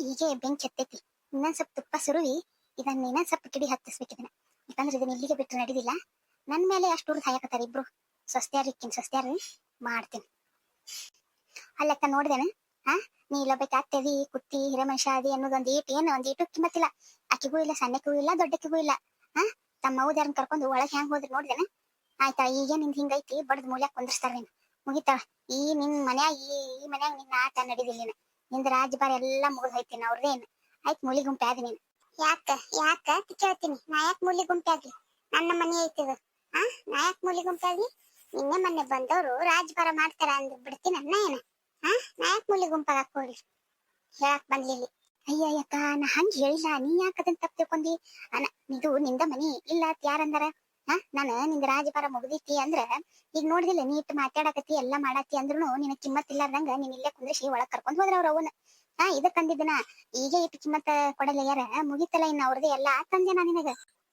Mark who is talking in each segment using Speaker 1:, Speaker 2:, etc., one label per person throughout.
Speaker 1: ಹೀಗೆ ಬೆಂಕಿ ಹತ್ತೈತಿ. ಇನ್ನೊಂದ್ ಸ್ವಲ್ಪ ತುಪ್ಪ ಸುರುವಿ ಇದನ್ನ ಇನ್ನೊಂದ್ ಸ್ವಲ್ಪ ಕಿಡಿ ಹತ್ತಿಸ್ಬೇಕು ಇದನ್ನ ಯಾಕಂದ್ರೆ ಇದನ್ನ ಇಲ್ಲಿಗೆ ಬಿಟ್ಟು ನಡೆದಿಲ್ಲ. ನನ್ ಮೇಲೆ ಅಷ್ಟು ಉರ್ದು ಹಾಯಕತ್ತಾರ ಇಬ್ರು. ಸೊಸ್ತ್ಯಾರಿಕ್ಕಿನ್ ಸೊಸ್ತ್ಯಾರ ಮಾಡ್ತೀನಿ. ಅಲ್ಲಕ್ಕ, ನೋಡ್ದೇನ? ಹಾ ನೀ ಇಲ್ಲೊಬ್ಬಕ್ಕೆ ಅತ್ತೆದಿ, ಕುತ್ತಿ, ಹಿರೇಮನುಷ್ಯ ಅದಿ ಅನ್ನೋದೊಂದು ಈಟ್, ಏನು ಒಂದ್ ಈಟು ಕಿಮ್ಮತ್ತಿಲ್ಲ. ಅಕ್ಕಿಗೂ ಇಲ್ಲ ಸಣ್ಣಕ್ಕಿಗೂ ಇಲ್ಲ, ದೊಡ್ಡಕ್ಕಿಗೂ ಇಲ್ಲ. ಹಾ ತಮ್ಮ ಮೌದ್ಯಾರನ್ ಕರ್ಕೊಂಡು ಒಳಗೆ ಹೆಂಗ್ ಹೋದ್ರಿ ನೋಡ್ದೇನ? ಆಯ್ತಾ, ಈಗ ನಿಂದ್ ಹಿಂಗೈತಿ, ಬಡದ್ ಮೂಲ್ಯಾಕ್ ಕುಂದ್ರಸ್ತಾರ ನೀನ್. ಮುಗಿತಾಳ ಈ ನಿನ್ ಮನ್ಯಾಗ, ಈ ಮನ್ಯಾಗ ನಿನ್ನ ಆಟ ನೀನ್. ನಿಂದ ರಾಜಭಾರ ಎಲ್ಲಾ ಮುಗಿದ್ ಹೋಯ್ತೀನಿ ಅವ್ರದೇನ್? ಆಯ್ತ್ ಮೂಲಿ ಗುಂಪೆ ಆದಿ ನೀನ್. ಯಾಕ ಯಾಕ? ಕೇಳ್ತೀನಿ. ನಾ ಯಾಕೆ ಮೂಲಿ ಗುಂಪೆ ಆಗ್ಲಿ? ನನ್ನ ಮನೆ ಐತಿದು ಹಾ ನಾ ಯಾಕೆ ಮೂಲಿ ಗುಂಪೆ ಆಗ್ಲಿ? ನಿನ್ನೆ ಮೊನ್ನೆ ಬಂದವರು ರಾಜಭಾರ ಮಾಡ್ತಾರ ಅಂದ್ ಬಿಡ್ತೀನಿ ಅನ್ನ ಏನ? ಹಾ ನಾ ಯಾಕೆ ಮೂಲಿ ಗುಂಪಾಗ ಹಾಕೋಳಿ ಹೇಳಕ್ ಬಂದ್ಲಿಲ್ಲಿ ಅಯ್ಯ ನಾ ಹಂಗ ಹೇಳಿಲ್ಲ. ನೀ ಯಾಕ ಅದನ್ನ ತಪ್ಪ ತಿಳ್ಕೊಂಡಿ ಅನ ಇದು ನಿಂದ ಮನಿ ಇಲ್ಲ ಯಾರಂದಾರ ನಾನು ನಿಂದ ರಾಜಭಾರ ಮುಗಿದಿತ್ತಿ ಅಂದ್ರ ಈಗ ನೋಡಿದಿಲ್ಲ ನೀ ಇಟ್ಟು ಮಾತಾಡಕತ್ತಿ, ಎಲ್ಲಾ ಮಾಡತ್ತಿ ಅಂದ್ರೂ ನಿನ ಕಿಮ್ಮತ್ ಇಲ್ಲಾರ್ದಂಗ ನೀನ್ ಇಲ್ಲೇ ಕುಂದ್ರಿಸಿ ಒಳಗ್ ಕರ್ಕೊಂಡ್ ಹೋದ್ರ ಅವ್ರ ಅವನ ಹಾ ಇದಕ್ಕಂದಿದ್ದನ ಈಗ ಇಟ್ಟು ಕಿಮ್ಮತ್ ಕೊಡಲ್ಲ ಯಾರ? ಮುಗಿತಲ್ಲ ಇನ್ನ ಅವ್ರದ್ದು ಎಲ್ಲಾ ತಂದೆ ನಾ ನಿನಗ.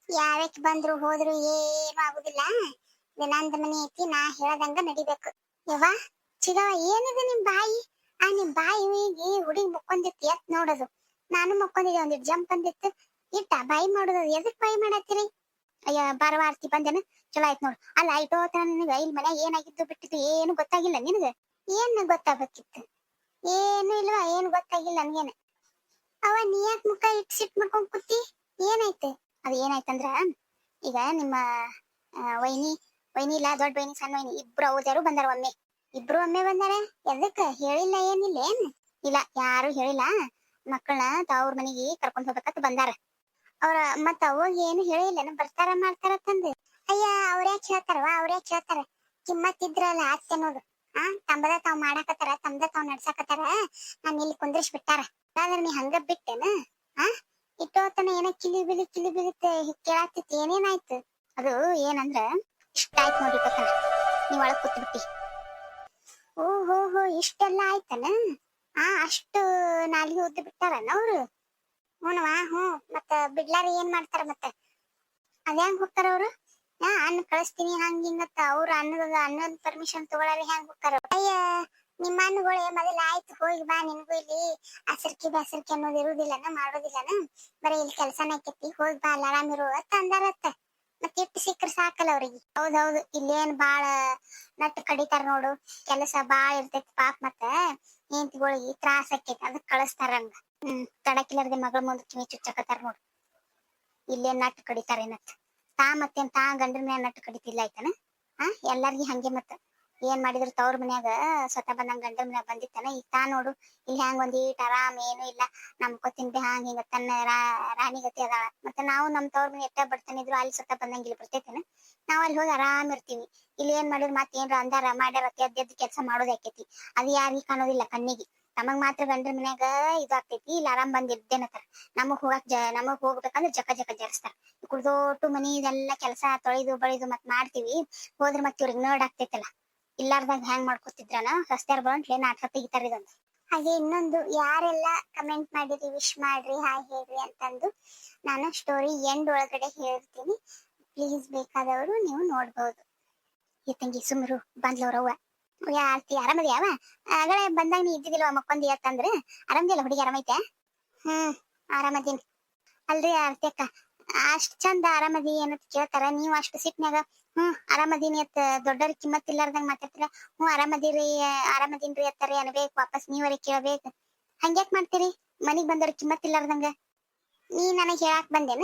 Speaker 1: ಯಾವ್ಯಾಕ್ ಬಂದ್ರು ಹೋದ್ರು ಏನು ಆಗುದಿಲ್ಲ. ನಂದ ಮನಿ ಐತಿ, ನಾ ಹೇಳದಂಗ ನಡಿಬೇಕು. ಯವ್ವ ಚಿಗವ ಏನಿದೆ ನಿಮ್ ಬಾಯಿ? ಆ ನಿಮ್ ಬಾಯಿಗೆ ಹುಡಿ ಮುಕ್ಕೊಂದಿತ್ತು ಎತ್ ನೋಡೋದು. ನಾನು ಮುಕ್ಕೊಂಡಿದ್ದೆ ಒಂದಿಟ್ ಜಂಪ್ ಅಂದಿತ್ತು. ಇಟ್ಟ ಬಾಯಿ ಮಾಡೋದು, ಎದಕ್ ಬಾಯಿ ಮಾಡತ್ತೀರಿ? ಅಯ್ಯ ಬಾರವ ಆರ್ತಿ ಬಂದೇನ? ಚಲೋ ಆಯ್ತು ನೋಡು. ಅಲ್ಲ ಐಟೋ ನಿನಗ ಇಲ್ಲಿ ಮನ್ಯಾಗ ಏನಾಗಿದ್ದು ಬಿಟ್ಟಿದ್ದು ಏನು ಗೊತ್ತಾಗಿಲ್ಲ ನಿನಗ? ಏನ್ ಗೊತ್ತಾಗಬೇಕಿತ್ತು? ಏನು ಇಲ್ವಾ? ಏನು ಗೊತ್ತಾಗಿಲ್ಲ ನನ್ಗೇನ? ಅವ ನೀ ಯಾಕೆ ಮುಖ ಇಟ್ ಸಿಟ್ ಮಾಡ್ಕೊಂಡ್ ಕೂತಿ? ಏನಾಯ್ತು? ಅದು ಏನಾಯ್ತಂದ್ರ ಈಗ ನಿಮ್ಮ ವೈನಿ ವೈನಿ ಇಲ್ಲ ದೊಡ್ಡ ವೈನಿ, ಸಣ್ಣ ವೈನಿ, ಇಬ್ರು ಅವದ್ಯಾರು ಬಂದಾರ ಒಮ್ಮೆ. ಇಬ್ರು ಒಮ್ಮೆ ಬಂದಾರ? ಎದಕ್ಕ? ಹೇಳಿಲ್ಲ ಏನಿಲ್ಲ ಏನ್? ಇಲ್ಲ, ಯಾರು ಹೇಳಿಲ್ಲ. ಮಕ್ಕಳನ್ನ ತವ್ರ ಮನೆಗೆ ಕರ್ಕೊಂಡ್ ಹೋಗ್ಬೇಕಂತ ಬಂದಾರ. ಅವ್ರ ಮತ್ತ ಅವಾಗ ಏನು ಹೇಳಿಲ್ಲ ಬರ್ತಾರ ಮಾಡ್ತಾರ ತಂದು. ಅಯ್ಯ ಅವ್ರ್ಯಾಕ್ ಹೇಳ್ತಾರವ ಅವ್ರ್ಯಾಕ್ ಹೇಳ್ತಾರ? ಕಿಮ್ಮತ್ ಇದ್ರಲ್ಲ ಆಸ್ತಿ ಅನ್ನೋದು. ಆ, ತಂಬದ ತಾವ್ ಮಾಡಾಕತ್ತಾರ ತಮ್ದ ತಾವ್ ನಡ್ಸಾಕತ್ತಾರ, ನಾನ್ ಇಲ್ಲಿ ಕುಂದ್ರಿಸ್ ಬಿಟ್ಟಾರ ಆದ್ರ ನೀ ಹಂಗ ಬಿಟ್ಟೆನ? ಆ, ಇಟ್ಟೋತನ ಏನ ಕಿಲಿ ಬಿಲಿ, ಕಿಲಿ ಬಿಲಿತ್ತೆ ಕೇಳಾತಿತ್ತು ಏನೇನಾಯ್ತು ಅದು ಏನಂದ್ರ, ಇಷ್ಟ ಆಯ್ತು ನೋಡಿ ಪಕ್ಕನ. ನೀವ್ ಒಳಗ್ ಕೂತ್ಬಿಟ್ಟಿ. ಓ ಹೋ ಇಷ್ಟೆಲ್ಲ ಆಯ್ತನ? ಆ, ಅಷ್ಟು ನಾಲಿಗೆ ಉದ್ದ ಬಿಟ್ಟಾರನ ಅವ್ರು? ಹ್ಞೂನವಾ ಹ್ಞೂ. ಮತ್ತ ಬಿಡ್ಲಾರಿ ಏನ್ ಮಾಡ್ತಾರ ಮತ್ತ? ಅದ್ಯಾಂಗ್ ಹೋಗ್ತಾರ ಅವ್ರು? ಹಾ ಅನ್ನ ಕಳಿಸ್ತೀನಿ, ಹಂಗ ಹಿಂಗತ್ತ ಅವ್ರ ಅನ್ನದ ಅನ್ನದ ಪರ್ಮಿಷನ್ ತಗೊಳಾರ ಹೆಂಗ್ ಹೋಗ್ತಾರ? ಅಯ್ಯ, ನಿಮ್ಮ ಅನ್ನಗಳೇ ಮೊದಲ ಆಯ್ತು, ಹೋಗಿ ಬಾ ನಿನ್ಗೂ ಇಲ್ಲಿ. ಅಸರ್ಕಿ ಬೆಸರ್ಕಿ ಅನ್ನೋದು ಇರುದಿಲ್ಲನ, ಮಾಡೋದಿಲ್ಲನ? ಬರೀ ಇಲ್ಲಿ ಕೆಲ್ಸನ ಆಕೈತಿ, ಹೋಗಿ ಬಾ ಅಲ್ಲಿ ಆರಾಮ್ ಇರು ಅತ್ತ ಅಂದಾರತ್ತ. ಮತ್ತೆ ಇಟ್ಟು ಸಿಕ್ಕ್ರ ಸಾಕಲ್ಲ ಅವ್ರಿಗೆ. ಹೌದೌದು, ಇಲ್ಲೇನ್ ಬಾಳ ನಟ್ ಕಡಿತಾರ ನೋಡು. ಕೆಲಸ ಬಾಳ ಇರ್ತೈತಿ ಪಾಪ ಮತ್ತ. ಹೆಂಡತಿಗಳಿಗೆ ತ್ರಾಸ ಆಕೈತಿ ಅದಕ್ಕೆ ಕಳಿಸ್ತಾರ ಹಂಗ. ಹ್ಮ್ ಮಗಳ ಮುಂದೆ ಕಿವಿ ಚುಚ್ಚಕತ್ತಾರ ನೋಡು. ಇಲ್ಲೇ ನಟ್ ಕಡಿತಾರ ಏನತ್. ತಾ ಮತ್ತೇನ್ ತಾ ಗಂಡ್ರ ಮನ್ಯಾಗ ನಟ್ ಕಡಿತಿಲ್ಲ ಆಯ್ತಾನ? ಹಾ ಎಲ್ಲಾರ್ಗಿ ಹಂಗೆ ಮತ್ತ. ಏನ್ ಮಾಡಿದ್ರು ತವ್ರ ಮನ್ಯಾಗ, ಸ್ವತಃ ಬಂದಂಗ ಗಂಡ್ರ ಮನ್ಯಾಗ ಬಂದಿತ್ತಾನ? ಈಗ ತಾ ನೋಡು, ಇಲ್ಲಿ ಹ್ಯಾಂಗ ಒಂದ್ ಈಟ್ ಆರಾಮ್ ಏನು ಇಲ್ಲ. ಕೊತ್ತಿನ ಬಿ ಹಂಗ ಹಿಂಗ ತನ್ನ ರಾಣಿ ಗತಿ ಅದಾಳ. ಮತ್ತೆ ನಾವು ನಮ್ ತವ್ರ ಮನೆ ಎಟ್ಟ ಬಡ್ತಾನಿದ್ರು ಅಲ್ಲಿ ಸ್ವತಃ ಬಂದಂಗ ಇಲ್ಲಿ ಬರ್ತೈತೇನ? ನಾವ್ ಅಲ್ಲಿ ಹೋಗಿ ಆರಾಮ್ ಇರ್ತೀವಿ. ಇಲ್ಲಿ ಏನ್ ಮಾಡಿದ್ರು ಮತ್ತೆ ಏನ್ರ ಅಂದಾರ, ಮಾಡ್ಯಾರ ಎದ್ದ ಕೆಲಸ ಮಾಡೋದ್ ಆಕೈತಿ ಅದು ಯಾರಿಗೂ ಕಾಣೋದಿಲ್ಲ ಕಣ್ಣಿಗೆ. ನಮಗ್ ಮಾತ್ರ ಗಂಡ್ರ ಮನ್ಯಾಗ ಇದು ಆಗ್ತೈತಿ, ಇಲ್ಲಿ ಆರಾಮ್ ಬಂದ್ ಇದ್ದೇನತ್ತಾರ ನಮಗ್ ಹೋಗಕ್ ನಮಗ್ ಹೋಗ್ಬೇಕಂದ್ರ ಜಕ ಜಕ ಜರಿಸ್ತಾರ. ಕುಡ್ದೋಟು ಮನಿ ಇದೆಲ್ಲ ಕೆಲಸ ತೊಳೆದು ಬಳಿದು ಮತ್ ಮಾಡ್ತೀವಿ, ಹೋದ್ರ ಮತ್ ಇವ್ರಿಗೆ ನರ್ಡ್ ಆಗ್ತೈತಲ್ಲ. ಇಲ್ಲಾರ್ದಾಗ ಹ್ಯಾಂಗ್ ಮಾಡ್ಕೊತಿದ್ರನ ರಸ್ತ್ಯಾರ ಬಂಟ್ಲೆ ನಾಟಕ ತೆಗಿತಾರ ಇದೊಂದು ಹಾಗೆ ಇನ್ನೊಂದು, ಯಾರೆಲ್ಲ ಕಮೆಂಟ್ ಮಾಡಿರಿ, ವಿಶ್ ಮಾಡ್ರಿ, ಹಾಯ್ ಹೇಳ್ರಿ ಅಂತಂದು, ನಾನು ಸ್ಟೋರಿ ಎಂಡ್ ಒಳಗಡೆ ಹೇಳ್ತೀನಿ. ಪ್ಲೀಸ್ ಬೇಕಾದವರು ನೀವು ನೋಡ್ಬೋದು. ಈ ತಂಗಿ ಸುಮ್ರು, ಬಂದ್ಲವ್ರವ್ವ. ಯಾರ್ತಿ ಆರಾಮದಿ ಯಾವ ಆಗಲೇ ಬಂದಾಗ ನೀ ಇದ್ದಿದ್ದಿಲ್ವ ಮಕ್ಕೊಂದಿ ಅಂತಂದ್ರೆ ಆರಾಮದಿಲ್ಲ ಹುಡುಗಿ, ಆರಾಮೈತೆ? ಹ್ಮ್ ಆರಾಮದೀನಿ ಅಲ್ರಿ ಆರ್ತಿ ಅಕ್ಕ, ಅಷ್ಟ್ ಚಂದ ಆರಾಮದಿ ಏನಂತ ಕೇಳ್ತಾರ? ನೀವು ಅಷ್ಟು ಸಿಟ್ನ್ಯಾಗ, ಹ್ಮ್ ಆರಾಮದೀನಿ ಅತ್ತ ದೊಡ್ಡವ್ರ ಕಿಮ್ಮತ್ ಇಲ್ಲಾರ್ದಂಗ ಮಾತಾಡ್ತಾರ? ಹ್ಮ್ ಆರಾಮದಿರಿ ಆರಾಮದೀನ್ರಿ ಅತ್ತಾರಿ ಅನ್ಬೇಕು, ವಾಪಸ್ ನೀವರಿ ಕೇಳ್ಬೇಕು. ಹಂಗ್ಯಾಕ್ ಮಾಡ್ತೀರಿ? ಮನಿಗ್ ಬಂದವ್ರ ಕಿಮ್ಮತ್ ಇಲ್ಲಾರ್ದಂಗ? ನೀ ನನಗ್ ಹೇಳಾಕ್ ಬಂದೇನ?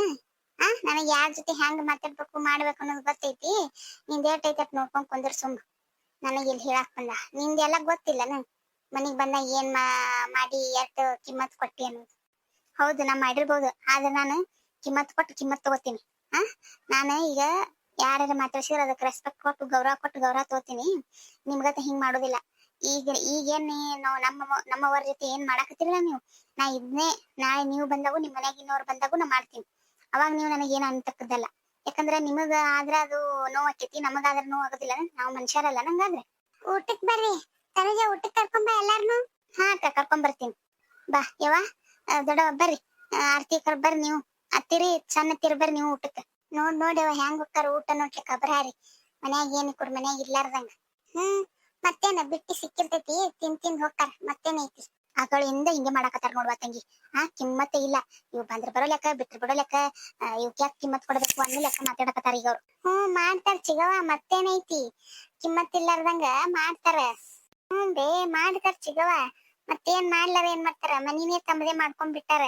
Speaker 1: ಆ, ನನಗ್ ಯಾರ ಜೊತೆ ಹೆಂಗ್ ಮಾತಾಡ್ಬೇಕು, ಮಾಡ್ಬೇಕು ಅನ್ನೋದು ಗೊತ್ತೈತಿ? ನಿಂದ ಐತೆ ಅಟ್ ನೋಡ್ಕೊಂಡ್ ಕುಂದ್ರ ಸುಮ್ ನನಗ್ ಇಲ್ಲಿ ಹೇಳಕ್ ಬಂದ. ನಿಂದೆಲ್ಲ ಗೊತ್ತಿಲ್ಲನ ಮನಿಗ್ ಬಂದಾಗ ಏನ್ ಮಾಡಿ ಎಷ್ಟ್ ಕಿಮ್ಮತ್ ಕೊಟ್ಟಿ ಅನ್ನೋದು. ಹೌದು ನಾ ಮಾಡಿರ್ಬೋದು. ಆದ್ರೆ ನಾನು ಕಿಮ್ಮತ್ ಕೊಟ್ಟು ಕಿಮ್ಮತ್ ತಗೋತೀನಿ. ಆ ನಾನು ಈಗ ಯಾರ್ಯಾರ ಮಾತಾಡ್ಸಿದ್ರ ಅದಕ್ಕೆ ರೆಸ್ಪೆಕ್ಟ್ ಕೊಟ್ಟು, ಗೌರವ ಕೊಟ್ಟು, ಗೌರವ ತಗೋತೀನಿ. ನಿಮ್ಗತ ಹಿಂಗ್ ಮಾಡೋದಿಲ್ಲ. ಈಗ, ಈಗೇನ್ ನಾವು ನಮ್ಮ ನಮ್ಮವರ ಜೊತೆ ಏನ್ ಮಾಡಾಕತ್ತಿರಲ್ಲ ನೀವು? ನಾ ಇದನ್ನೇ ನಾಳೆ ನೀವು ಬಂದಾಗೂ ನಿಮ್ಮ ಮನೆಗೆ ಇನ್ನೋರ್ ಬಂದಾಗೂ ನಾ ಮಾಡ್ತೀನಿ. ಅವಾಗ ನೀವು ನನಗೆ ಏನು ಅಂತಕ್ಕದ್ದಲ್ಲ ಯಾಕಂದ್ರೆ ನಿಮಗ ಆದ್ರ ಅದು ನೋವ್ ಆಕೈತಿ ನಮಗಾದ್ರ ನೋವ್ ಆಗೋದಿಲ್ಲ ನಾವು ಮನುಷ್ಯರಲ್ಲ ನಂಗಾದ್ರೆ. ಊಟಕ್ ಬರ್ರಿ ತನಜ ಊಟಕ್ ಕರ್ಕೊಂಬ ಎಲ್ಲಾರ್ನು. ಹಾ ಅಕ್ಕ ಕರ್ಕೊಂಡ್ ಬರ್ತೀನಿ. ಬಾ ಯವ್ವ ದೊಡ್ಡ ದೊಡ್ಡವ ಬರ್ರಿ. ಆರ್ತಿ ಕರ್ ಬರ್ರಿ ನೀವು. ಅತ್ತಿರಿ ಸಣ್ಣ ತಿರ್ ಬರ್ರಿ ನೀವು ಊಟಕ್ಕ ನೋಡ್ ನೋಡಿ ಅವ ಹೆಂಗ್ ಹೋಗ್ತಾರ ಊಟ ನೋಡ್ಲಿಕ್ಕ ಅಬ್ರಾರಿ ಮನ್ಯಾಗ ಏನ್ ಕೊಡ್ ಮನ್ಯಾಗ ಇರ್ಲಾರ್ದಂಗ. ಹ್ಮ್ ಮತ್ತೇನ ಬಿಟ್ಟಿ ಸಿಕ್ಕಿರ್ತೈತಿ ತಿನ್ ತಿಂದ್ ಹೋಗ್ತಾರ ಮತ್ತೇನೈತಿ ಆಕಳಿಂದ ಹಿಂಗೆ ಮಾಡಾಕತ್ತಾರ ನೋಡುವ ತಂಗಿ ಆ ಕಿಮ್ಮತ್ತೆ ಇಲ್ಲ. ಇವ್ ಬಂದ್ರ ಬರೋ ಲೆಕ್ಕ ಬಿಟ್ರ ಬಿಡೋ ಲೆಕ್ಕ ಇವಕ್ ಯಾಕೆ ಕಿಮ್ಮತ್ ಕೊಡ್ಬೇಕು ಅನ್ನೋ ಲೆಕ್ಕ ಮಾತಾಡಕತ್ತಾರ ಈಗ ಅವ್ರು. ಹ್ಮ್ ಮಾಡ್ತಾರ ಚಿಗವ ಮತ್ತೇನೈತಿ ಕಿಮ್ಮತ್ ಇಲ್ಲಾರ್ದಂಗ ಮಾಡ್ತಾರ. ಹ್ಮ್ ಬೇ ಮಾಡ್ತಾರ ಚಿಗವ ಮತ್ತೇನ್ ಮಾಡ್ಲಾರ ಏನ್ ಮಾಡ್ತಾರ? ಮನಿನೇ ತಮ್ಮದೇ ಮಾಡ್ಕೊಂಡ್ ಬಿಟ್ಟಾರ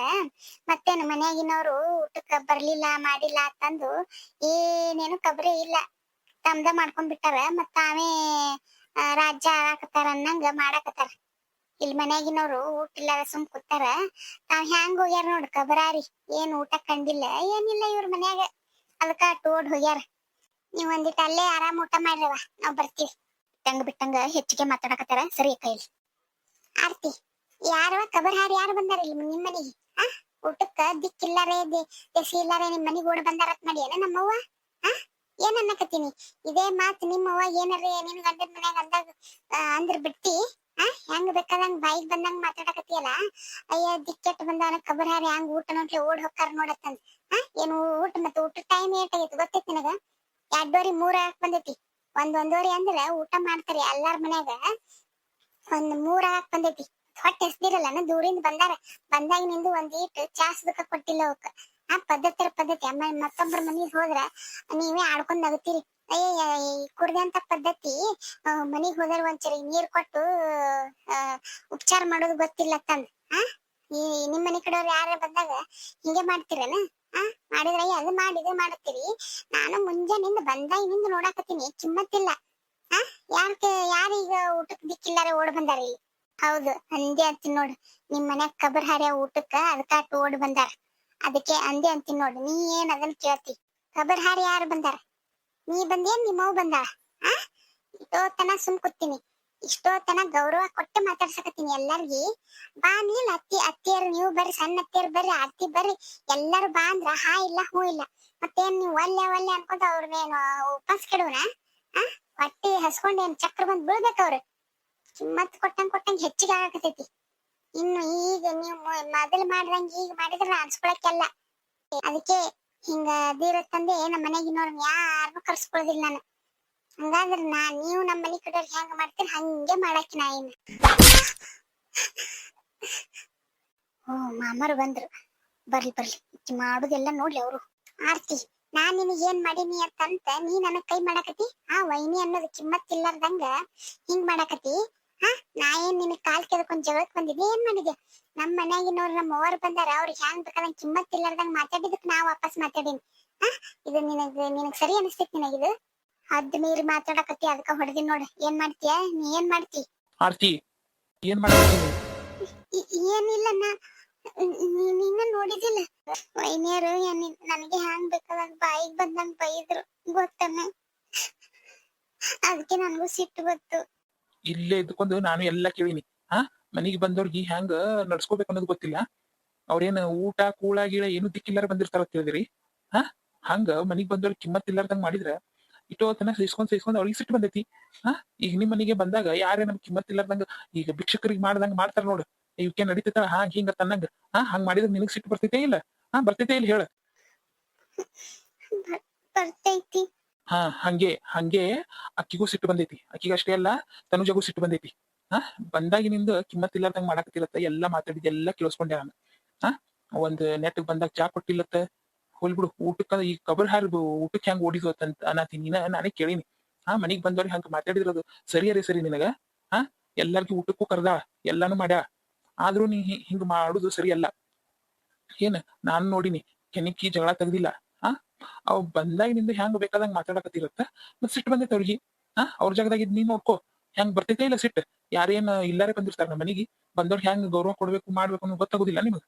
Speaker 1: ಮತ್ತೇನ್ ಮನ್ಯಾಗಿನವ್ರು ಊಟಕ್ಕ ಬರ್ಲಿಲ್ಲ ಮಾಡಿಲ್ಲ ಅಂತಂದು ಏನೇನು ಕಬ್ರಿ ಇಲ್ಲ. ತಮ್ದ ಮಾಡ್ಕೊಂಡ್ ಬಿಟ್ಟಾರ ಮತ್ತ ಆ, ರಾಜ್ಯ ಹಾಕತ್ತಾರ ಅನ್ನಂಗ ಮಾಡಾಕತ್ತಾರ. ಇಲ್ಲಿ ಮನ್ಯಾಗಿನವ್ರು ಊಟ ಇಲ್ಲಾರ ಸುಮ್ ಕೂತಾರ. ತಾವ್ ಹ್ಯಾಂಗ್ ಹೋಗ್ಯಾರ ನೋಡ್ ಕಬರಾರಿ. ಏನ್ ಊಟ ಕಂಡಿಲ್ಲ. ಏನಿಲ್ಲ ಇವ್ರ ಮನ್ಯಾಗ. ಅದಕ್ಕ ಟೋಡ್ ಹೋಗ್ಯಾರ. ನೀವ್ ಒಂದಿಟ್ ಅಲ್ಲೇ ಆರಾಮ್ ಊಟ ಮಾಡ್ರವ. ನಾವ್ ಬರ್ತೀವಿ. ಬಿಟ್ಟಂಗ ಬಿಟ್ಟಂಗ ಹೆಚ್ಚಿಗೆ ಮಾತಾಡಕತ್ತಾರ. ಸರಿ ಕೈಲಿ ಆರ್ತಿ, ಯಾರವ ಕಬರ್ ಹಾರಿ ಯಾರು ಬಂದಾರ ಇಲ್ಲಿ ನಿಮ್ ಮನಿಗೆ? ಆ? ಊಟಕ್ಕ ದಿಕ್ಕಿಲ್ಲಾರೇ ಎಸಿ ಇಲ್ಲಾರೇ ನಿಮ್ ಮನಿಗ್ ಓಡ್ ಬಂದಾರತ್ ಮಾಡಿ. ಏನ ನಮ್ಮವ್ವ? ಆ? ಏನ್ ಅನ್ನಕತ್ತೀನಿ? ಇದೇ ಮಾತ್ ನಿಮ್ಮವ್ವ ಏನಾರ ನಿನ್ ಗಂಡನ ಮನ್ಯಾಗ ಅಂದಾಗ ಅಂದ್ರ ಬಿಟ್ಟಿ ಆ, ಹೆಂಗ್ ಬೇಕಾದಂಗ್ ಬಾಯಿಗ್ ಬಂದಂಗ್ ಮಾತಾಡಕತ್ತಿಯಲ್ಲ? ಅಯ್ಯ, ದಿಕ್ಕೆಟ್ ಬಂದವನ ಕಬರ್ ಹಾರಿ ಹಂಗ್ ಊಟ ನೋಡ್ಲಿ ಓಡ್ ಹೋಗ್ತಾರ ನೋಡತ್ತಂದ್. ಆ, ಏನು ಊಟ ಮತ್ತೆ ಊಟ ಟೈಮ್ ಏಟ್ ಆಗೈತಿ ಗೊತ್ತೈತಿ ನಿನಗ? ಎರಡೂವರೆ ಮೂರ ಹಾಕ್ ಬಂದೈತಿ. ಒಂದ್ ಒಂದೋರಿ ಅಂದ್ರ ಊಟ ಮಾಡ್ತಾರ ಎಲ್ಲಾರ ಮನ್ಯಾಗ. ಒಂದ್ ಮೂರ ಹಾಕ್ ಬಂದೈತಿ. ಹೊಟ್ಟೆ ಎಸ್ದಿರಲ್ಲ ದೂರಿಂದ ಬಂದಾರ. ಬಂದಾಗಿನಿಂದ ಒಂದ್ ಈಟ್ ಚಾಸ್ದಕ್ಕ ಕೊಟ್ಟಿಲ್ಲ ಅವಕ್ಕ. ಆ, ಪದ್ಧತಿ ಪದ್ಧತಿ. ಅಮ್ಮ ಮತ್ತೊಬ್ರ ಮನಿಗ್ ಹೋದ್ರ ನೀವೇ ಆಡ್ಕೊಂಡ್ ನಗತೀರಿ. ಅಯ್ಯ ಕುಡ್ದಂತ ಪದ್ಧತಿ ಮನಿಗ್ ಹೋದ್ರ ಒಂಚೂರಿ ನೀರ್ ಕೊಟ್ಟು ಉಪಚಾರ ಮಾಡೋದು ಗೊತ್ತಿಲ್ಲ ತಂದ್ ಈ, ನಿಮ್ ಮನಿ ಕಡೆಯವ್ರು ಯಾರ ಬಂದಾಗ ಹಿಂಗೆ ಮಾಡ್ತೀರನ? ಆ? ಮಾಡಿದ್ರ ಅದು ಮಾಡಿ, ಇದು ಮಾಡತ್ತೀರಿ. ನಾನು ಮುಂಜಾನಿಂದ ಬಂದಾಗಿನಿಂದ ನೋಡಾಕತ್ತೀನಿ, ಕಿಮ್ಮತ್ತಿಲ್ಲ, ಆ? ಯಾಕೆ ಯಾರೀಗ ಊಟಕ್ ದಿಕ್ಕಿಲ್ಲಾರ ಓಡ್ ಬಂದಾರ ಇಲ್ಲಿ? ಹೌದು, ಅಂದೆ ಅಂತೀನಿ ನೋಡು, ನಿಮ್ ಮನ್ಯಾಗ ಕಬರ್ ಹಾರ್ಯ ಊಟಕ್ಕ ಅದಕ್ಕ ಓಡ್ ಬಂದಾರ. ಅದಕ್ಕೆ ಅಂದೆ ಅಂತೀನಿ ನೋಡು, ನೀ ಏನ್ ಅದನ್ನ ಕೇಳ್ತಿ? ಕಬರ್ ಹಾರಿ ಯಾರು ಬಂದಾರ? ನೀ ಬಂದೇನ್ ನಿಮ್ಮವ್ ಬಂದ? ಆ? ಇಷ್ಟೋತನ ಸುಮ್ ಕೂತೀನಿ. ಇಷ್ಟೋತನ ಗೌರವ ಕೊಟ್ಟು ಮಾತಾಡ್ಸಕತ್ತೀನಿ ಎಲ್ಲಾರ್ಗಿ. ಬಾ ನೀಲ್, ಅತ್ತಿ, ಅತ್ತಿಯರು, ನೀವು ಬರ್ರಿ, ಸಣ್ಣ ಅತ್ತಿಯರು ಬರ್ರಿ ಅತ್ತಿ ಬರ್ರಿ, ಎಲ್ಲಾರು ಬಾ ಅಂದ್ರ, ಹಾ ಇಲ್ಲ, ಹೂ ಇಲ್ಲ. ಮತ್ತೇನ್ ನೀವು ಒಲ್ಲೆ ಒಲ್ಲೆ ಅನ್ಕೊಂತ ಅವ್ರನ್ನೇನು ಉಪಾಸ ಕೆಡುವನ? ಆ? ಹೊಟ್ಟಿ ಹಸ್ಕೊಂಡ್ ಏನ್ ಚಕ್ರ ಬಂದ್ ಬೀಳ್ಬೇಕ ಅವ್ರು? ಕಿಮ್ಮತ್ ಕೊಟ್ಟಂಗ್ ಕೊಟ್ಟಂಗ್ ಹೆಚ್ಚಿಗೆ ಆಗತೈತಿ ಇನ್ನು ಈಗ ನೀವು ಮೊದಲು ಮಾಡ್ದಂಗ ಈಗ ಮಾಡಿದ್ರ ಅನ್ಸ್ಕೊಳಕ್ಕೆಲ್ಲ ಅದಕ್ಕೆ ಹಿಂಗ ತಂದೆ ನಮ್ಮ ಮನೆಗೆ ಮನೆಗಿನವ್ರನ್ನ ಯಾರನ್ನು ಕರ್ಸ್ಕೊಳ್ಳೋದಿಲ್ಲ ನಾನು. ಹಂಗಾದ್ರ ನಾ, ನೀವು ನಮ್ಮ ಮನೆ ಕಡೆಯವ್ರು ಹೆಂಗ ಮಾಡ್ತೀರಿ, ಹಂಗೆ ಮಾಡಾಕಿ ನಾ ಏನು ಓ, ಮಾಮರು ಬಂದ್ರು. ಬರ್ಲಿ ಬರ್ಲಿ. ಮಾಡುದೆಲ್ಲ ನೋಡ್ಲಿ ಅವರು. ಆರ್ತಿ, ನಾನ್ ನಿನಗ್ ಏನ್ ಮಾಡೀನಿ ಅಂತಂತ ನೀ ನನಗ್ ಕೈ ಮಾಡಾಕತಿ ಆ, ವೈನಿ ಅನ್ನೋದು ಕಿಮ್ಮತ್ ಹಿಂಗ್ ಮಾಡಾಕತಿ ಹಾ ನಾ ಏನ್ ನಿನಗ್ ಕಾಲ್ ಕೆದಕೊಂಡ್ ಜಗಳಕ್ ಬಂದಿದ್ದೆ. ಏನ್ ಮಾಡಿದೆ ನಮ್ ಮನ್ಯಾಗಿನವ್ರು ನಮ್ಮ ಅವ್ರು ಬಂದಾರ ಅವ್ರಿಗೆ ಹ್ಯಾಂಗ್ ಬೇಕಾದಂಗ್ ಕಿಮ್ಮತ್ ಇಲ್ಲಾರ್ದಂಗ್ ಮಾತಾಡಿದಕ್ ನಾ ವಾಪಸ್ ಮಾತಾಡೀನಿ. ಹಾ ಇದು ನಿನಗ್ ನಿನಗ್ ಸರಿ ಅನಿಸ್ತೈತಿ ನಿನಗಿದು? ಹದ್ ಮೀರಿ ಮಾತಾಡಕತ್ತಿ ಅದಕ್ಕ ಹೊಡೆದಿನ್ ನೋಡು. ಏನ್ ಮಾಡ್ತೀಯ? ನೀ ಏನ್ ಮಾಡ್ತಿ?
Speaker 2: ಆರ್ತಿ ಏನ್ ಮಾಡಕತ್ತೀನಿ
Speaker 1: ಇ- ಏನಿಲ್ಲ ನಾ ನಿನ್ನ ನೋಡಿದಿಲ್ಲ ವೈನಿಯರು ನನಗೆ ಹ್ಯಾಂಗ್ ಬೇಕಾದಾಗ ಬಾಯಿಗೆ ಬಂದಂಗ್ ಬೈದ್ರು ಗೊತ್ತನ? ಅದಕ್ಕೆ ನನಗೂ ಸಿಟ್ಟು ಬಂತು.
Speaker 2: ಇಲ್ಲೇ ಇದ್ಕೊಂಡು ನಾನು ಎಲ್ಲ ಕೇಳಿನಿ. ಹಾ ಮನಿಗೆ ಬಂದವ್ರಿಗೆ ಹೆಂಗ ನಡ್ಸ್ಕೋಬೇಕು ಅನ್ನೋದು ಗೊತ್ತಿಲ್ಲ. ಅವ್ರೇನ್ ಊಟ, ಕೂಳ, ಗೀಳ ಏನು ದಿಕ್ಕಿಲ್ಲಾರ ಬಂದಿರ್ತಾರ ಕೇಳಿದ್ರಿ ಹಾ ಹಂಗ ಮನಿಗ್ ಬಂದವ್ರಿಗೆ ಕಿಮ್ಮತ್ ಇಲ್ಲಾರ್ದಂಗ್ ಮಾಡಿದ್ರ ಇಟ್ಟೋ ತನ ಸಹಿಸ್ಕೊಂಡ್ ಸಹಿಸ್ಕೊಂಡ್ ಅವ್ರಿಗೆ ಸಿಟ್ಟು ಬಂದೈತಿ. ಹಾ ಈಗ ನಿಮ್ ಮನೆಗೆ ಬಂದಾಗ ಯಾರೇ ನಮ್ ಕಿಮ್ಮತ್ ಇಲ್ಲಾರ್ದಂಗ ಈಗ ಭಿಕ್ಷಕರಿಗೆ ಮಾಡ್ದಂಗ ಮಾಡ್ತಾರ ನೋಡು. ಇವಕ್ಕೆ ನಡೀತೈತ, ಹಾ, ಹಿಂಗ ತನ್ನಂಗ. ಹಾ ಹಂಗ್ ಮಾಡಿದ್ರ ನಿನಗ್ ಸಿಟ್ಟು ಬರ್ತೈತೆ ಇಲ್ಲ? ಹಾ ಬರ್ತೈತೆ ಇಲ್ಲ ಹೇಳ.
Speaker 1: ಬರ್ತೈತಿ.
Speaker 2: ಹಾ, ಹಂಗೆ ಹಂಗೆ ಅಕ್ಕಿಗೂ ಸಿಟ್ಟು ಬಂದೈತಿ. ಅಕ್ಕಿಗಷ್ಟೇ ಅಲ್ಲ, ತನುಜಗೂ ಸಿಟ್ಟು ಬಂದೈತಿ. ಹಾ, ಬಂದಾಗಿನಿಂದ ಕಿಮ್ಮತ್ ಇಲ್ಲಾರ್ದಂಗ್ ಮಾಡಾಕತ್ತಿಲ್ಲತ್ತ, ಎಲ್ಲಾ ಮಾತಾಡಿದ್ ಎಲ್ಲಾ ಕೇಳಿಸ್ಕೊಂಡೆ ನಾನು. ಹಾ, ಒಂದ್ ನೆಟ್ ಬಂದಾಗ ಚಾ ಕೊಟ್ಟಿಲ್ಲತ್ತ. ಹೋಲ್ಬಿಡು ಊಟಕ್ಕ ಈ ಕಬರ್ ಹಾರ್ ಊಟಕ್ಕೆ ಹೆಂಗ್ ಓಡಿಸೋತ್ ಅಂತ ಅನ್ನತೀನಿ ನೀನ ನಾನೇ ಕೇಳಿನಿ. ಹಾ, ಮನಿಗ್ ಬಂದವ್ರಿಗೆ ಹಂಗ ಮಾತಾಡಿದ್ರದು ಸರಿಯರೇ ಸರಿ ನಿನಗ? ಹಾ, ಎಲ್ಲಾರ್ಗಿ ಊಟಕ್ಕೂ ಕರ್ದಾಳ ಎಲ್ಲಾನು ಮಾಡ್ಯಾಳ ಆದ್ರೂ ನೀ ಹಿಂಗ್ ಮಾಡುದು ಸರಿ ಅಲ್ಲ. ಏನ್, ನಾನು ನೋಡಿನಿ, ಕೆನಿಕ್ಕಿ ಜಗಳ ತೆಗ್ದಿಲ್ಲ. ಅವ್ ಬಂದಾಗಿನಿಂದ ಹೆಂಗ್ ಬೇಕಾದಂಗ್ ಮಾತಾಡಕತ್ತಿರತ್ತ ಮತ್ ಸಿಟ್ಟು ಬಂದೈತೆ ಅವ್ರಿಗೆ. ಹಾ ಅವ್ರ ಜಾಗದಾಗ ಇದ್ ನೀನ್ ನೋಡ್ಕೋ. ಹೆಂಗ್ ಬರ್ತೈತೆ ಇಲ್ಲ ಸಿಟ್ಟು ಯಾರೇನ್ ಇಲ್ಲಾರೆ ಬಂದಿರ್ತಾರ ನಮ್ಮ ಮನಿಗೆ. ಬಂದವ್ರ ಹೆಂಗ್ ಗೌರವ ಕೊಡ್ಬೇಕು ಮಾಡ್ಬೇಕು ಅನ್ನೋ ಗೊತ್ತಾಗುದಿಲ್ಲ ನಿಮಗ್?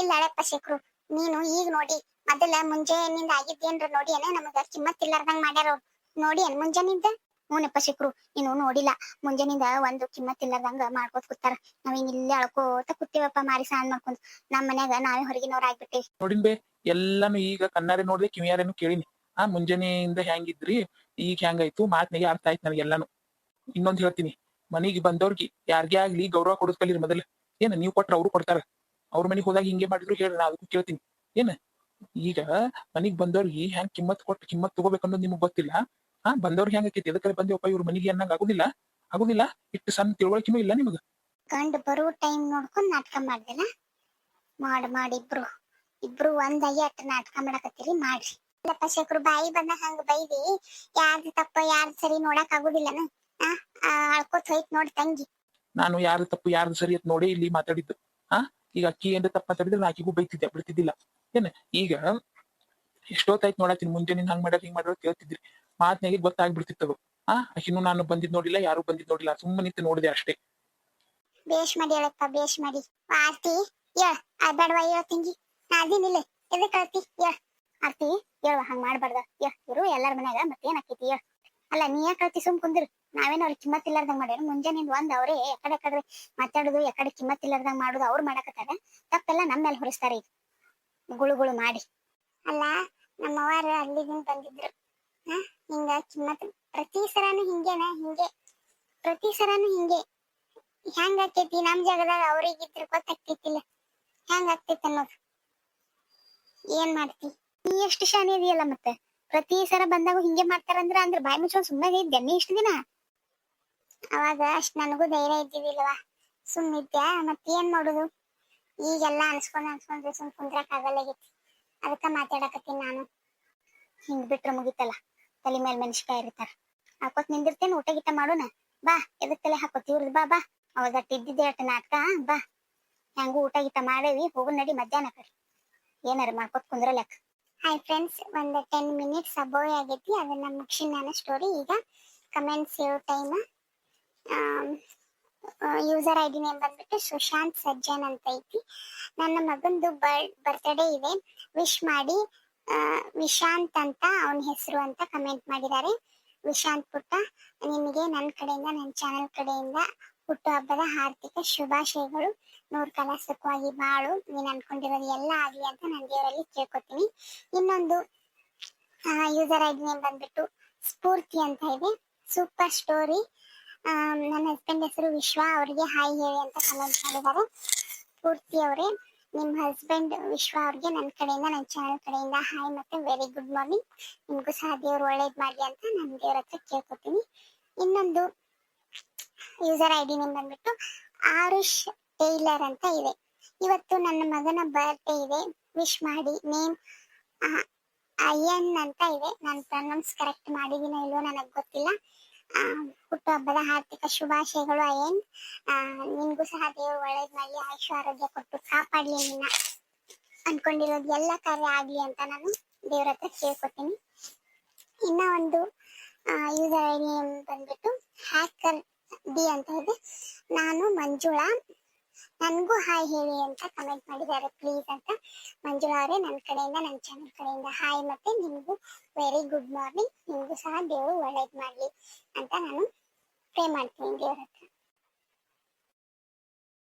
Speaker 1: ಇಲ್ಲ ಅಳಪ್ಪ ಶೇಖರು. ನೀನು ಈಗ ನೋಡಿ ಮೊದಲ ಮುಂಜಾನೆಯಿಂದ ಆಗಿದ್ದೇನ್ರ ನೋಡಿ ಏನ ನಮಗ ಕಿಮ್ಮತ್ ಇಲ್ಲಾರ್ದಂಗ್ ಮಾಡ್ಯಾರ ನೋಡಿ ಏನ್ ಮುಂಜಾನಿಂದ ಹ್ಞೂನಪ್ಪ ಶೇಖರು ನೀನು ನೋಡಿಲ್ಲ. ಮುಂಜಾನಿಂದ ಒಂದು ಕಿಮ್ಮತ್ ಇಲ್ಲಾರ್ದಂಗ ಮಾಡ್ಕೋತ ಕೂತಾರ. ನಾವ್ ಹಿಂಗ್ ಇಲ್ಲೇ ಅಳ್ಕೋತ ಕೂತೀವಪ್ಪ ಮಾರಿ ಸಾನ್ ಮಾಡ್ಕೊಂಡ್ ನಮ್ ಮನ್ಯಾಗ ನಾವೇ ಹೊರಗಿನವ್ರ ಆಗ್ಬಿಟ್ಟೇವಿ.
Speaker 2: ನೋಡಿನ್ ಬೇ ಎಲ್ಲಾನು ಈಗ ಕಣ್ಣಾರೆ ನೋಡ್ದೆ ಕಿವಿಯಾರೇನು ಕೇಳಿನಿ. ಆ ಮುಂಜಾನೆಯಿಂದ ಹೆಂಗಿದ್ರಿ ಈಗ ಹೆಂಗಾಯ್ತು ಮಾತ್ನಾಗೆ ಅರ್ಥ ಆಯ್ತು ನನಗೆ ಎಲ್ಲಾನು? ಇನ್ನೊಂದ್ ಹೇಳ್ತೀನಿ. ಮನೆಗೆ ಬಂದವ್ರಿಗೆ ಯಾರ್ಗೆ ಆಗ್ಲಿ ಗೌರವ ಕೊಡೋದ್ ಕಲೀರಿ ಮೊದಲ. ಏನ ನೀವ್ ಕೊಟ್ರ ಅವ್ರು ಕೊಡ್ತಾರ? ಅವ್ರ ಮನೆಗೆ ಹೋದಾಗ ಹಿಂಗೆ ಮಾಡಿದ್ರು ಹೇಳ್ರಿ, ನಾ ಅದಕ್ಕೂ ಕೇಳ್ತೀನಿ. ಏನ? ಈಗ ಮನಿಗ್ ಬಂದವ್ರಿಗೆ ಹೆಂಗ್ ಕಿಮ್ಮತ್ ಕೊಟ್ಟು ಕಿಮ್ಮತ್ ತಗೋಬೇಕು ಅನ್ನೋದು ನಿಮಗ್ ಗೊತ್ತಿಲ್ಲ? ಹಾ ಬಂದವ್ರಿಗೆ ಹೆಂಗ್ ಆಕೈತಿ? ಎದಕ್ಕೆ ಬಂದೇವಪ್ಪ ಇವ್ರ ಮನಿಗೆ ಅನ್ನಂಗ ಆಗುದಿಲ್ಲ? ಆಗುದಿಲ್ಲ? ಇಟ್ಟು ಸಣ್ಣ ತಿಳುವಳಿಕೆನೂ ಇಲ್ಲ ನಿಮಗ?
Speaker 1: ಕಂಡು ಬರೋ ಟೈಮ್ ನೋಡ್ಕೊಂಡು ನಾಟಕ ಮಾಡ್ದಿಲ್ಲ ಮಾಡ್ ಮಾಡಿ ಇಬ್ರು ಒಂದಾಗಿ ಅಟ್ಟ ನಾಟಕ ಮಾಡಕತ್ತೀರಿ ಮಾಡ್ರಿ. ಇಲ್ಲಪ್ಪ ಶೇಖರು ಬಾಯಿ ಬಂದ ಹಂಗ ಬೈದಿ ಯಾರ್ದು ತಪ್ಪ ಯಾರ್ದು ಸರಿ ನೋಡಕ್ ಆಗುದಿಲ್ಲನ? ಆ ಆ, ಅಳ್ಕೋತ್ ಹೋಯ್ತ್ ನೋಡಿ ತಂಗಿ.
Speaker 2: ನಾನು ಯಾರು ತಪ್ಪು ಯಾರ್ದು ಸರಿ ಅಂತ ನೋಡಿ ಇಲ್ಲಿ ಮಾತಾಡಿದ್ದು. ಹಾ ಈಗ ಅಕ್ಕಿ ಏನ್ರ ತಪ್ಪು ಮಾತಾಡಿದ್ರೆ ನಾ ಆಕಿಗೂ ಬೈತಿದ್ದೆ ಬಿಡ್ತಿದ್ದಿಲ್ಲ. ಏನ್ ಈಗ ಎಷ್ಟೊತ್ತಾಯ್ತು ನೋಡತ್ತೀನಿ ನೀನ್ ಹಂಗ್ ಮಾಡೋದು ಹಿಂಗ್ ಮಾಡ್ರ ಕೇಳ್ತಿದ್ರಿ. ಮಾತ್ನಾಗೆ ಗೊತ್ತಾಗ್ಬಿಡ್ತಿತ್ತು ಹಾ ಆಕಿನೂ ನಾನು ಬಂದಿದ್ ನೋಡಿಲ್ಲ ಯಾರು ಬಂದಿದ್ ನೋಡಿಲ್ಲ ಸುಮ್ಮನೆ ನಿಂತು ನೋಡಿದೆ ಅಷ್ಟೇ.
Speaker 1: ಬೇಷ್ ಮಾಡಿ ಹೇಳಪ್ಪ ಬೇಷ್ ಮಾಡಿ. ಆರ್ತಿ ಹೇಳ ಬೇಡವಾ ಹೇಳ ತಂಗಿ. ನಾ ಇಲ್ಲ. ಎದಕ್ ಕಳ್ತಿ ಹೇಳ ಆರ್ತಿ ಹೇಳುವ ಹಂಗ ಮಾಡ್ಬಾರ್ದ. ಯಾ, ಇರು ಎಲ್ಲಾರ ಮನ್ಯಾಗ, ಮತ್ತೇನ್ ಆಕೈತಿ? ಯಾ. ಅಲ್ಲ, ನೀ ಯಾಕೆ ಕಳ್ತಿ ಸುಮ್ ಕುಂದ್ರು. ನಾವೇನು ಅವ್ರಿಗೆ ಕಿಮ್ಮತ್ ಇಲ್ಲಾರ್ದಂಗ ಮಾಡ್ಯಾರ? ಮುಂಜಾನೆ ಒಂದ್ ಅವ್ರೇ ಎಕಡೆ ಯಾಕಡೆ ಮಾತಾಡುದು ಯಾಕಡೆ ಕಿಮ್ಮತ್ ಇಲ್ಲಾರ್ದಂಗ ಮಾಡುದು, ಅವ್ರು ಮಾಡಕತ್ತಾರ. ತಪ್ಪೆಲ್ಲ ನಮ್ಮ ಮೇಲೆ ಹೊರಿಸ್ತಾರ ಈಗ. ಗುಳುಗುಳು ಗುಳು ಮಾಡಿ. ಅಲ್ಲ ನಮ್ಮವಾರ ಅಲ್ಲಿದಿಂದ ಬಂದಿದ್ರು. ಹಿಂಗ ಕಿಮ್ಮತ್, ಪ್ರತಿ ಸರಾನು ಹಿಂಗೇನ? ಹಿಂಗೆ. ಪ್ರತಿ ಸರಾನು ಹಿಂಗೆ. ಹೆಂಗ ಆಕೈತಿ? ನಮ್ ಜಾಗದಾಗ ಅವ್ರಿಗಿದ್ರ ಗೊತ್ತಾಗ್ತೈತಿಲ್ಲ ಹೆಂಗ ಆಗ್ತೈತಿ ಅನ್ನೋದು. ಏನ್ ಮಾಡ್ತಿ? ನೀ ಎಷ್ಟು ಶಾನೆ ಇದೆಯಲ್ಲ ಮತ್ತೆ? ಪ್ರತಿ ಸರ ಬಂದಾಗ ಹಿಂಗೆ ಮಾಡ್ತಾರಂದ್ರ ಅಂದ್ರ ಬಾಯಿ ಮುಚ್ಚೋನ್ ಸುಮ್ಮನೆ ಇದ್ದೆ ನೀ ಇಷ್ಟು ದಿನ? ಅವಾಗ ಅಷ್ಟ್ ನನಗೂ ಧೈರ್ಯ ಇದ್ದಿದ್ದಿಲ್ವಾ ಸುಮ್ನಿದ್ದೆ ಮತ್ತೇನ್ ಮಾಡುದು? ಈಗೆಲ್ಲ ಅನ್ಸ್ಕೊಂಡ್ ಅನ್ಸ್ಕೊಂಡ್ರೆ ಸುಮ್ ಕುಂದ್ರಕ್ ಆಗಲ್ಲಾಗೈತಿ ಅದಕ್ಕ ಮಾತಾಡಕತ್ತೀನಿ ನಾನು. ಹಿಂಗ್ ಬಿಟ್ರ ಮುಗಿತಲ್ಲ, ತಲೆ ಮೇಲೆ ಮೆಣಸಿಕಾಯಿ ಇರ್ತಾರ. ಹಾಕೋತ್ ನಿಂದಿರ್ತೇನೆ, ಊಟ ಗೀಟ ಮಾಡೋಣ? ಬಾ, ಎದಕ್ ತಲೆ ಹಾಕೋತಿ? ಇವ್ರದ್ ಬಾ ಬಾ. ಅವಾಗ ಇದ್ದಿದ್ದೆ ನಾಟಕ ಬಾ. ಹೆಂಗು ಊಟ ಗೀಟ ಮಾಡೇವಿ, ಹೋಗು ನಡಿ ಮಧ್ಯಾಹ್ನ ಕಡೆ. ಏನಾರ ಮಾಡ್ಕೊತ್ ಕುಂದ್ರಲಕ್ ಹಾಯ್ ಫ್ರೆಂಡ್ಸ್ ಒಂದು ಟೆನ್ ಮಿನಿಟ್ಸ್ ಅಬೋಯ್ ಆಗೈತಿ. ಅದನ್ನ ಮುಗಿಸಿ ನಾನು ಸ್ಟೋರಿ ಈಗ comments save time user I D name ಬಂದ್ಬಿಟ್ಟು ಸುಶಾಂತ್ ಸಜ್ಜನ್ ಅಂತ ಐತಿ. ನನ್ನ ಮಗಂದು ಬರ್ತ್ಡೇ ಇದೆ. ವಿಶ್ ಮಾಡಿ ವಿಶಾಂತ್ ಅಂತ ಅವನ ಹೆಸರು ಅಂತ ಕಮೆಂಟ್ ಮಾಡಿದ್ದಾರೆ ವಿಶಾಂತ್ ಪುಟ್ಟ, ನಿಮಗೆ ನನ್ನ ಕಡೆಯಿಂದ ನನ್ನ ಚಾನೆಲ್ ಕಡೆಯಿಂದ ಹುಟ್ಟುಹಬ್ಬದ ಹಾರ್ದಿಕ ಶುಭಾಶಯಗಳು. ನೂರ್ ಕಾಲ ಸುಖವಾಗಿ ಬಾಳು ನೀನ್ ಅನ್ಕೊಂಡಿರೋದು ಎಲ್ಲ ಆಗಲಿ ಅಂತ ನಾನು ದೇವರಲ್ಲಿ ಕೇಳ್ಕೊತೀನಿ. ಇನ್ನೊಂದು ಯೂಸರ್ ಐ ಡಿ ನೇಮ್ ಬಂದ್ಬಿಟ್ಟು ಸ್ಫೂರ್ತಿ ಅಂತ ಇದೆ. ಸೂಪರ್ ಸ್ಟೋರಿ ನನ್ನ ಹಸ್ಬೆಂಡ್ ಹೆಸರು ವಿಶ್ವ, ಅವರಿಗೆ ಹಾಯ್ ಹೇಳಿ ಅಂತ ಕಮೆಂಟ್ ಮಾಡಿದ್ದಾರೆ. ಸ್ಫೂರ್ತಿ ಅವರೇ. ನಿಮ್ಮ ಹಸ್ಬೆಂಡ್ ವಿಶ್ವ ಅವ್ರಿಗೆ ನನ್ನ ಕಡೆಯಿಂದ ನನ್ನ ಚಾನೆಲ್ ಕಡೆಯಿಂದ ಹಾಯ್ ಮತ್ತೆ ವೆರಿ ಗುಡ್ ಮಾರ್ನಿಂಗ್ ನಿಮ್ಗೂ ಸಹ ದೇವ್ರು ಒಳ್ಳೇದು ಮಾಡಿ ಅಂತ ನಾನು ದೇವ್ರ ಹತ್ರ ಕೇಳ್ಕೊತೀನಿ. ಇನ್ನೊಂದು ಯೂಸರ್ ಐ ಡಿ ನೇಮ್ ಬಂದ್ಬಿಟ್ಟು ಆರುಷ್ ಟೈಲರ್ ಅಂತ ಇದೆ. ಇವತ್ತು ನನ್ನ ಮಗನ ಬರ್ತ್ಡೇ ಇದೆ. ವಿಶ್ ಮಾಡಿ ನೇಮ್ ಅಯ್ಯನ್ ಅಂತ ಇದೆ. ನಾನು ಪ್ರನೌನ್ಸ್ ಕರೆಕ್ಟ್ ಮಾಡಿದೀನೋ ಇಲ್ವೋ ನನಗೆ ಗೊತ್ತಿಲ್ಲ. ಹುಟ್ಟುಹಬ್ಬದ ಹಾರ್ದಿಕ ಶುಭಾಶಯಗಳು ಅಯ್ಯನ್. ನಿನ್ಗೂ ಸಹ ದೇವರು ಒಳ್ಳೇದ್ ಮಾಡಿ ಆಯುಷ್ಯ, ಆರೋಗ್ಯ ಕೊಟ್ಟು ಕಾಪಾಡ್ಲಿ ನಿನ್ನ. ಅನ್ಕೊಂಡಿರೋದು ಎಲ್ಲ ಕಾರ್ಯ ಆಗ್ಲಿ ಅಂತ ನಾನು ದೇವ್ರ ಹತ್ರ ಕೇಳ್ಕೊತೀನಿ. ಇನ್ನ ಒಂದು ಯೂಸರ್ ಐ ಬಂದ್ಬಿಟ್ಟು ಹ್ಯಾಕರ್ ಡಿ ಅಂತ ಇದೆ. ನಾನು ಮಂಜುಳಾ. ನನಗೂ ಹಾಯ್ ಹೇಳಿ ಅಂತ ಕಮೆಂಟ್ ಮಾಡಿದ್ದಾರೆ. ಪ್ಲೀಸ್ ಅಂತ. ಮಂಜುಳಾ ಅವರೇ ನನ್ನ ಕಡೆಯಿಂದ ನನ್ನ ಚಾನಲ್ ಕಡೆಯಿಂದ ಹಾಯ್ ಮತ್ತೆ ನಿಮಗೂ ವೆರಿ ಗುಡ್ ಮಾರ್ನಿಂಗ್ ನಿಮಗೂ ಸಹ ದೇವರು ಒಳ್ಳೇದು ಮಾಡಲಿ ಅಂತ ನಾನು ಪ್ರೇ ಮಾಡ್ತೀನಿ ದೇವ್ರ ಹತ್ರ.